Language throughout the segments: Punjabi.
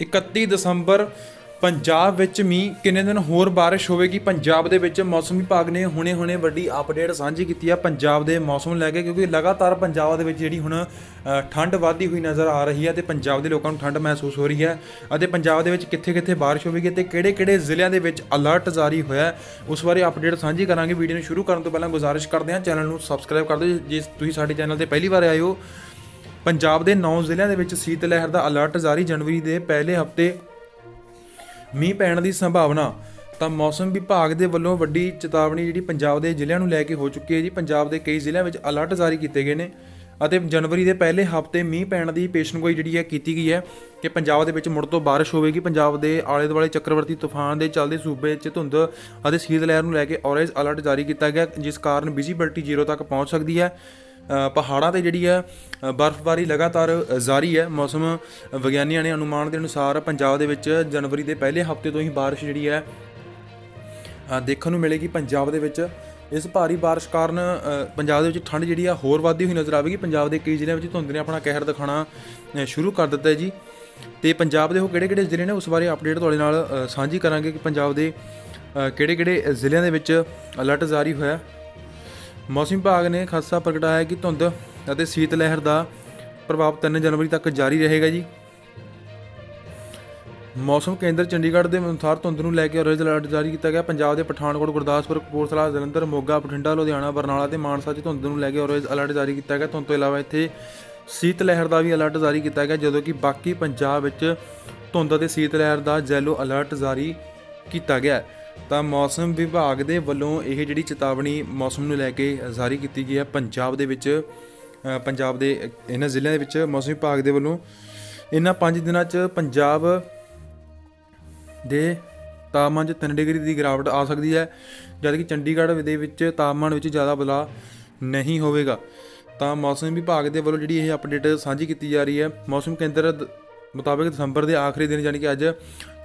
31 ਦਸੰਬਰ ਪੰਜਾਬ ਵਿੱਚ ਮੀਂਹ ਕਿੰਨੇ ਦਿਨ ਹੋਰ ਬਾਰਿਸ਼ ਹੋਵੇਗੀ? ਪੰਜਾਬ ਦੇ ਵਿੱਚ ਮੌਸਮ ਵਿਭਾਗ ਨੇ ਹੁਣੇ-ਹੁਣੇ ਵੱਡੀ ਅਪਡੇਟ ਸਾਂਝੀ ਕੀਤੀ ਹੈ ਪੰਜਾਬ ਦੇ ਮੌਸਮ ਨੂੰ ਲੈ ਕੇ ਕਿਉਂਕਿ ਲਗਾਤਾਰ ਪੰਜਾਬ ਦੇ ਵਿੱਚ ਜਿਹੜੀ ਹੁਣ ਅ, ਠੰਡ ਵਧਦੀ ਹੋਈ ਨਜ਼ਰ ਆ ਰਹੀ ਹੈ ਤੇ ਪੰਜਾਬ ਦੇ ਲੋਕਾਂ ਨੂੰ ਠੰਡ ਮਹਿਸੂਸ ਹੋ ਰਹੀ ਹੈ ਅਤੇ ਪੰਜਾਬ ਦੇ ਵਿੱਚ ਕਿੱਥੇ-ਕਿੱਥੇ ਬਾਰਿਸ਼ ਹੋਵੇਗੀ ਤੇ ਕਿਹੜੇ-ਕਿਹੜੇ ਜ਼ਿਲ੍ਹਿਆਂ ਦੇ ਵਿੱਚ ਅਲਰਟ ਜਾਰੀ ਹੋਇਆ ਹੈ, ਉਸ ਬਾਰੇ ਅਪਡੇਟ ਸਾਂਝੀ ਕਰਾਂਗੇ। ਵੀਡੀਓ ਨੂੰ ਸ਼ੁਰੂ ਕਰਨ ਤੋਂ ਪਹਿਲਾਂ ਗੁਜ਼ਾਰਿਸ਼ ਕਰਦੇ ਹਾਂ। ਚੈਨਲ ਨੂੰ ਸਬਸਕ੍ਰਾਈਬ ਕਰ ਦਿਓ। ਜੇ ਤੁਸੀਂ ਸਾਡੇ ਚੈਨਲ ਤੇ ਪਹਿਲੀ ਵਾਰ ਆਏ ਹੋ ਪੰਜਾਬ ਦੇ 9 ਜ਼ਿਲ੍ਹਿਆਂ ਦੇ ਵਿੱਚ ਸੀਤ ਲਹਿਰ ਦਾ ਅਲਰਟ ਜਾਰੀ। ਜਨਵਰੀ ਦੇ ਪਹਿਲੇ ਹਫ਼ਤੇ ਮੀਂਹ ਪੈਣ ਦੀ ਸੰਭਾਵਨਾ, ਤਾਂ ਮੌਸਮ ਵਿਭਾਗ ਦੇ ਵੱਲੋਂ ਵੱਡੀ ਚੇਤਾਵਨੀ ਜਿਹੜੀ ਪੰਜਾਬ ਦੇ ਜ਼ਿਲ੍ਹਿਆਂ ਨੂੰ ਲੈ ਕੇ ਹੋ ਚੁੱਕੀ ਹੈ ਜੀ। ਪੰਜਾਬ ਦੇ ਕਈ ਜ਼ਿਲ੍ਹਿਆਂ ਵਿੱਚ ਅਲਰਟ ਜਾਰੀ ਕੀਤੇ ਗਏ ਨੇ ਅਤੇ ਜਨਵਰੀ ਦੇ ਪਹਿਲੇ ਹਫ਼ਤੇ ਮੀਂਹ ਪੈਣ ਦੀ ਪੇਸ਼ਨਗੋਈ ਜਿਹੜੀ ਹੈ ਕੀਤੀ ਗਈ ਹੈ ਕਿ ਪੰਜਾਬ ਦੇ ਵਿੱਚ ਮੁੜ ਤੋਂ ਬਾਰਿਸ਼ ਹੋਵੇਗੀ। ਪੰਜਾਬ ਦੇ ਆਲੇ ਦੁਆਲੇ ਚੱਕਰਵਰਤੀ ਤੂਫਾਨ ਦੇ ਚੱਲਦੇ ਸੂਬੇ 'ਚ ਧੁੰਦ ਅਤੇ ਸੀਤ ਲਹਿਰ ਨੂੰ ਲੈ ਕੇ ਔਰੇਂਜ ਅਲਰਟ ਜਾਰੀ ਕੀਤਾ ਗਿਆ, ਜਿਸ ਕਾਰਨ ਵਿਜ਼ਿਬਿਲਟੀ ਜ਼ੀਰੋ ਤੱਕ ਪਹੁੰਚ ਸਕਦੀ ਹੈ। ਪਹਾੜਾਂ ਤੇ ਜਿਹੜੀ ਹੈ ਬਰਫ਼ਬਾਰੀ ਲਗਾਤਾਰ ਜਾਰੀ ਹੈ। ਮੌਸਮ ਵਿਗਿਆਨੀਆਂ ਨੇ ਅਨੁਮਾਨ ਦੇ ਅਨੁਸਾਰ ਪੰਜਾਬ ਦੇ ਵਿੱਚ ਜਨਵਰੀ ਦੇ ਪਹਿਲੇ ਹਫ਼ਤੇ ਤੋਂ ਹੀ ਬਾਰਿਸ਼ ਜਿਹੜੀ ਹੈ ਦੇਖਣ ਨੂੰ ਮਿਲੇਗੀ ਪੰਜਾਬ ਦੇ ਵਿੱਚ। ਇਸ ਭਾਰੀ ਬਾਰਿਸ਼ ਕਾਰਨ ਪੰਜਾਬ ਦੇ ਵਿੱਚ ਠੰਡ ਜਿਹੜੀ ਆ ਹੋਰ ਵੱਧਦੀ ਹੋਈ ਨਜ਼ਰ ਆਵੇਗੀ। ਪੰਜਾਬ ਦੇ ਕਈ ਜ਼ਿਲ੍ਹਿਆਂ ਵਿੱਚ ਧੁੰਦ ਨੇ ਆਪਣਾ ਕਹਿਰ ਦਿਖਾਣਾ ਸ਼ੁਰੂ ਕਰ ਦਿੱਤਾ ਹੈ ਜੀ। ਤੇ ਪੰਜਾਬ ਦੇ ਉਹ ਕਿਹੜੇ-ਕਿਹੜੇ ਜ਼ਿਲ੍ਹੇ ਨੇ, ਉਸ ਬਾਰੇ ਅਪਡੇਟ ਤੁਹਾਡੇ ਨਾਲ ਸਾਂਝੀ ਕਰਾਂਗੇ ਕਿ ਪੰਜਾਬ ਦੇ ਕਿਹੜੇ-ਕਿਹੜੇ ਜ਼ਿਲ੍ਹਿਆਂ ਦੇ ਵਿੱਚ ਅਲਰਟ ਜਾਰੀ ਹੋਇਆ। ਮੌਸਮ ਵਿਭਾਗ ਨੇ ਖਾਸਾ ਪ੍ਰਗਟਾਇਆ ਕਿ ਧੁੰਦ ਅਤੇ ਸੀਤ ਲਹਿਰ ਦਾ ਪ੍ਰਭਾਵ 3 ਜਨਵਰੀ ਤੱਕ ਜਾਰੀ ਰਹੇਗਾ ਜੀ। ਮੌਸਮ ਕੇਂਦਰ ਚੰਡੀਗੜ੍ਹ ਦੇ ਅਨੁਸਾਰ ਧੁੰਦ ਨੂੰ ਲੈ ਕੇ ਔਰੇਂਜ ਅਲਰਟ ਜਾਰੀ ਕੀਤਾ ਗਿਆ। ਪੰਜਾਬ ਦੇ ਪਠਾਨਕੋਟ, ਗੁਰਦਾਸਪੁਰ, ਕਪੂਰਥਲਾ, ਜਲੰਧਰ, ਮੋਗਾ, ਬਠਿੰਡਾ, ਲੁਧਿਆਣਾ, ਬਰਨਾਲਾ ਤੇ ਮਾਨਸਾ 'ਚ ਧੁੰਦ ਨੂੰ ਲੈ ਕੇ ਔਰੇਂਜ ਅਲਰਟ ਜਾਰੀ ਕੀਤਾ ਗਿਆ। ਧੁੰਦ ਤੋਂ ਇਲਾਵਾ ਇੱਥੇ ਸੀਤ ਲਹਿਰ ਦਾ ਵੀ ਅਲਰਟ ਜਾਰੀ ਕੀਤਾ ਗਿਆ, ਜਦੋਂ ਕਿ ਬਾਕੀ ਪੰਜਾਬ ਵਿੱਚ ਧੁੰਦ ਅਤੇ ਸੀਤ ਲਹਿਰ ਦਾ ਜੈਲੋ ਅਲਰਟ ਜਾਰੀ ਕੀਤਾ ਗਿਆ। ਤਾਂ ਮੌਸਮ ਵਿਭਾਗ ਦੇ ਵੱਲੋਂ ਇਹ ਜਿਹੜੀ ਚੇਤਾਵਨੀ ਮੌਸਮ ਨੂੰ ਲੈ ਕੇ ਜਾਰੀ ਕੀਤੀ ਗਈ ਹੈ। ਪੰਜਾਬ ਦੇ ਵਿੱਚ ਪੰਜਾਬ ਦੇ, ਇਹਨਾਂ ਜ਼ਿਲ੍ਹਿਆਂ ਦੇ ਵਿੱਚ ਮੌਸਮ ਵਿਭਾਗ ਦੇ ਵੱਲੋਂ ਇਹਨਾਂ 5 ਦਿਨਾਂ 'ਚ ਪੰਜਾਬ ਦੇ ਤਾਪਮਾਨ 'ਚ 3 ਡਿਗਰੀ ਦੀ ਗਿਰਾਵਟ ਆ ਸਕਦੀ ਹੈ, ਜਦਕਿ ਚੰਡੀਗੜ੍ਹ ਦੇ ਵਿੱਚ ਤਾਪਮਾਨ ਵਿੱਚ ਜ਼ਿਆਦਾ ਬਦਲਾਅ ਨਹੀਂ ਹੋਵੇਗਾ। ਤਾਂ ਮੌਸਮ ਵਿਭਾਗ ਦੇ ਵੱਲੋਂ ਜਿਹੜੀ ਇਹ ਅਪਡੇਟ ਸਾਂਝੀ ਕੀਤੀ ਜਾ ਰਹੀ ਹੈ। ਮੌਸਮ ਕੇਂਦਰ ਮੁਤਾਬਕ ਦਸੰਬਰ ਦੇ ਆਖਰੀ ਦਿਨ ਯਾਨੀ ਕਿ ਅੱਜ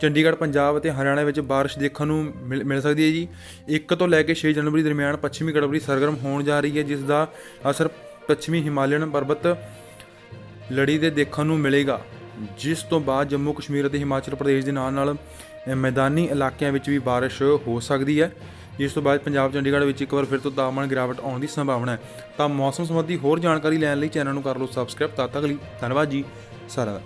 ਚੰਡੀਗੜ੍ਹ, ਪੰਜਾਬ ਅਤੇ ਹਰਿਆਣਾ ਵਿੱਚ ਬਾਰਿਸ਼ ਦੇਖਣ ਨੂੰ ਮਿਲ ਮਿਲ ਸਕਦੀ ਹੈ ਜੀ। 1 ਤੋਂ ਲੈ ਕੇ 6 ਜਨਵਰੀ ਦਰਮਿਆਨ ਪੱਛਮੀ ਗੜਬੜੀ ਸਰਗਰਮ ਹੋਣ ਜਾ ਰਹੀ ਹੈ, ਜਿਸ ਦਾ ਅਸਰ ਪੱਛਮੀ ਹਿਮਾਲਯਨ ਪਰਬਤ ਲੜੀ ਦੇ ਦੇਖਣ ਨੂੰ ਮਿਲੇਗਾ। ਜਿਸ ਤੋਂ ਬਾਅਦ ਜੰਮੂ ਕਸ਼ਮੀਰ ਅਤੇ ਹਿਮਾਚਲ ਪ੍ਰਦੇਸ਼ ਦੇ ਨਾਲ ਨਾਲ ਮੈਦਾਨੀ ਇਲਾਕਿਆਂ ਵਿੱਚ ਵੀ ਬਾਰਿਸ਼ ਹੋ ਸਕਦੀ ਹੈ। ਜਿਸ ਤੋਂ ਬਾਅਦ ਪੰਜਾਬ, ਚੰਡੀਗੜ੍ਹ ਵਿੱਚ ਇੱਕ ਵਾਰ ਫਿਰ ਤੋਂ ਤਾਪਮਾਨ ਗਿਰਾਵਟ ਆਉਣ ਦੀ ਸੰਭਾਵਨਾ ਹੈ। ਤਾਂ ਮੌਸਮ ਸੰਬੰਧੀ ਹੋਰ ਜਾਣਕਾਰੀ ਲੈਣ ਲਈ ਚੈਨਲ ਨੂੰ ਕਰ ਲਓ ਸਬਸਕ੍ਰਾਈਬ ਤਦ ਤੱਕ ਲਈ ਧੰਨਵਾਦ ਜੀ। ਸਾਰਿਆਂ ਦਾ